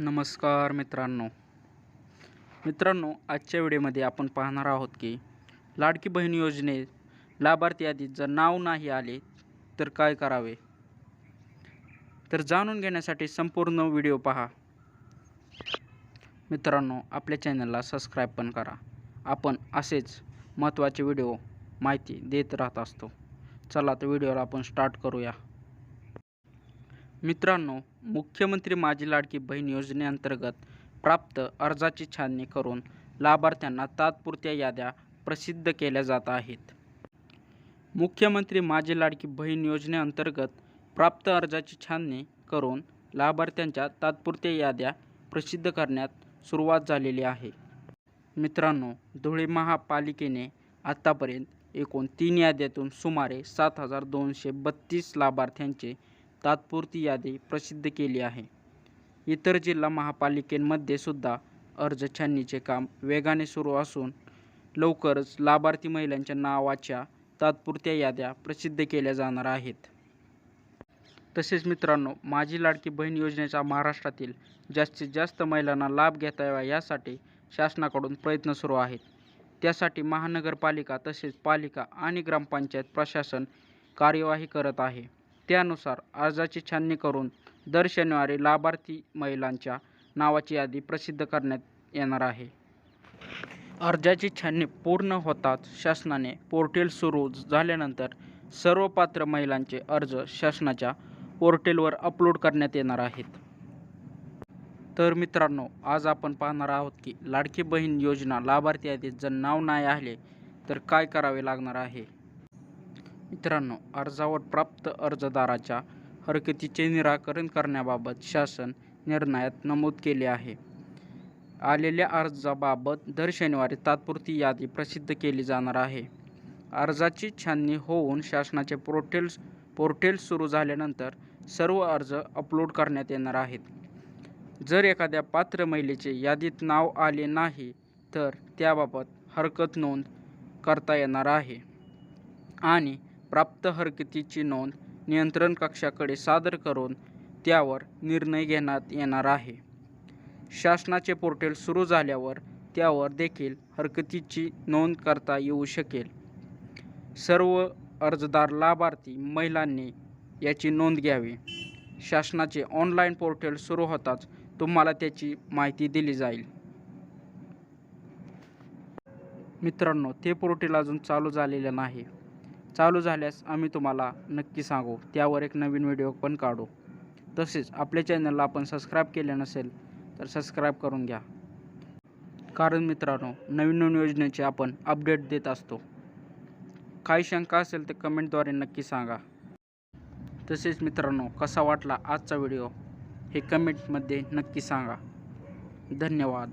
नमस्कार मित्रांनो. मित्रांनो आजच्या व्हिडिओमध्ये आपण पाहणार आहोत की लाडकी बहीण योजने लाभार्थी यादीत जर नाव नाही आले तर काय करावे? तर जाणून घेण्यासाठी संपूर्ण व्हिडिओ पहा. मित्रांनो आपल्या चॅनलला सबस्क्राईब पण करा. आपण असेच महत्त्वाचे व्हिडिओ माहिती देत राहत असतो. चला तर व्हिडिओला आपण स्टार्ट करूया. मित्रांनो मुख्यमंत्री माझी लाडकी बहीण योजनेअंतर्गत प्राप्त अर्जाची छाननी करून लाभार्थ्यांना तात्पुरत्या याद्या प्रसिद्ध केल्या जात आहेत. मुख्यमंत्री माझी लाडकी बहीण योजनेअंतर्गत प्राप्त अर्जाची छाननी करून लाभार्थ्यांच्या तात्पुरत्या याद्या प्रसिद्ध करण्यात सुरुवात झालेली आहे. मित्रांनो धुळे महापालिकेने आत्तापर्यंत एकूण तीन याद्यातून सुमारे सात हजार दोनशे बत्तीस लाभार्थ्यांचे तात्पुरती यादी प्रसिद्ध केली आहे. इतर जिल्हा महापालिकेमध्ये सुद्धा अर्ज छाननीचे काम वेगाने सुरू असून लवकरच लाभार्थी महिलांच्या नावाच्या तात्पुरत्या याद्या प्रसिद्ध केल्या जाणार आहेत. तसेच मित्रांनो माझी लाडकी बहीण योजनेचा महाराष्ट्रातील जास्तीत जास्त महिलांना लाभ घेता यावा यासाठी शासनाकडून प्रयत्न सुरू आहेत. त्यासाठी महानगरपालिका तसेच पालिका आणि ग्रामपंचायत प्रशासन कार्यवाही करत आहे. त्यानुसार अर्जाची छाननी करून दर शनिवारी लाभार्थी महिलांच्या नावाची यादी प्रसिद्ध करण्यात येणार आहे. अर्जाची छाननी पूर्ण होताच शासनाने पोर्टल सुरू झाल्यानंतर सर्व पात्र महिलांचे अर्ज शासनाच्या पोर्टलवर अपलोड करण्यात येणार आहेत. तर मित्रांनो आज आपण पाहणार आहोत की लाडकी बहीण योजना लाभार्थी यादीत जर नाव नाही आले तर काय करावे लागणार आहे? मित्रांनो अर्जावर प्राप्त अर्जदाराच्या हरकतीचे निराकरण करण्याबाबत शासन निर्णयात नमूद केले आहे. आलेल्या अर्जाबाबत दर शनिवारी तात्पुरती यादी प्रसिद्ध केली जाणार आहे. अर्जाची छाननी होऊन शासनाचे पोर्टेल्स पोर्टेल सुरू झाल्यानंतर सर्व अर्ज अपलोड करण्यात येणार आहेत. जर एखाद्या पात्र महिलेचे यादीत नाव आले नाही तर त्याबाबत हरकत नोंद करता येणार आहे. आणि प्राप्त हरकतीची नोंद नियंत्रण कक्षाकडे सादर करून त्यावर निर्णय घेण्यात येणार आहे. शासनाचे पोर्टल सुरू झाल्यावर त्यावर देखील हरकतीची नोंद करता येऊ शकेल. सर्व अर्जदार लाभार्थी महिलांनी याची नोंद घ्यावी. शासनाचे ऑनलाईन पोर्टल सुरू होताच तुम्हाला त्याची माहिती दिली जाईल. मित्रांनो ते पोर्टल अजून चालू झालेलं नाही. चालू झाल्यास आम्ही तुम्हाला नक्की सांगू. त्यावर एक नवीन व्हिडिओ पण काढू. तसेच आपल्या चॅनलला आपण सबस्क्राईब केले नसेल तर सबस्क्राईब करून घ्या. कारण मित्रांनो नवीन नवीन योजनेचे आपण अपडेट देत असतो. काही शंका असेल तर कमेंटद्वारे नक्की सांगा. तसेच मित्रांनो कसा वाटला आजचा व्हिडिओ हे कमेंटमध्ये नक्की सांगा. धन्यवाद.